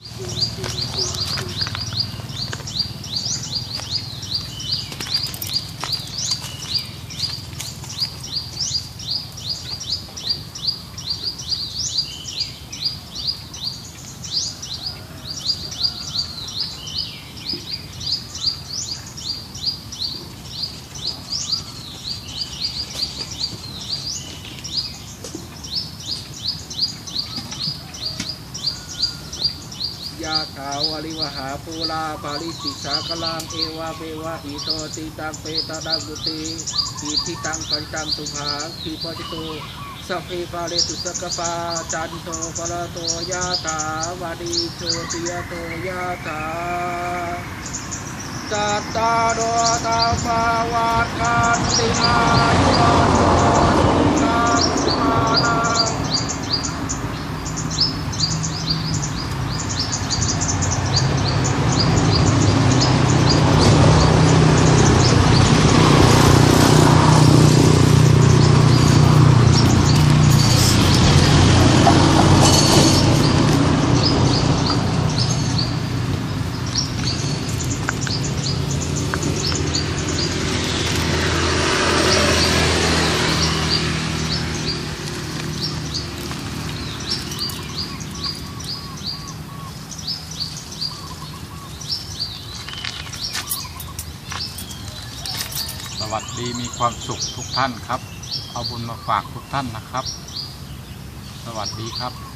you ยาขาวลิวหาปูลาปาริสิสากลังเอวาเบวะอิโตติตังเปตาดังบุติอิทิตังปัญตังตุภาคีปจิตุสัพเพปาเรตุสกปาจันโตปะรโตยาตาวาดีโชติยโตยาตาจัตตาโอตาปาวากันติอายุวันโนสุขังมานัง ส วัสดีมีความสุขทุกท่านครับ เอาบุญมาฝากทุกท่านนะครับ สวัสดีครับ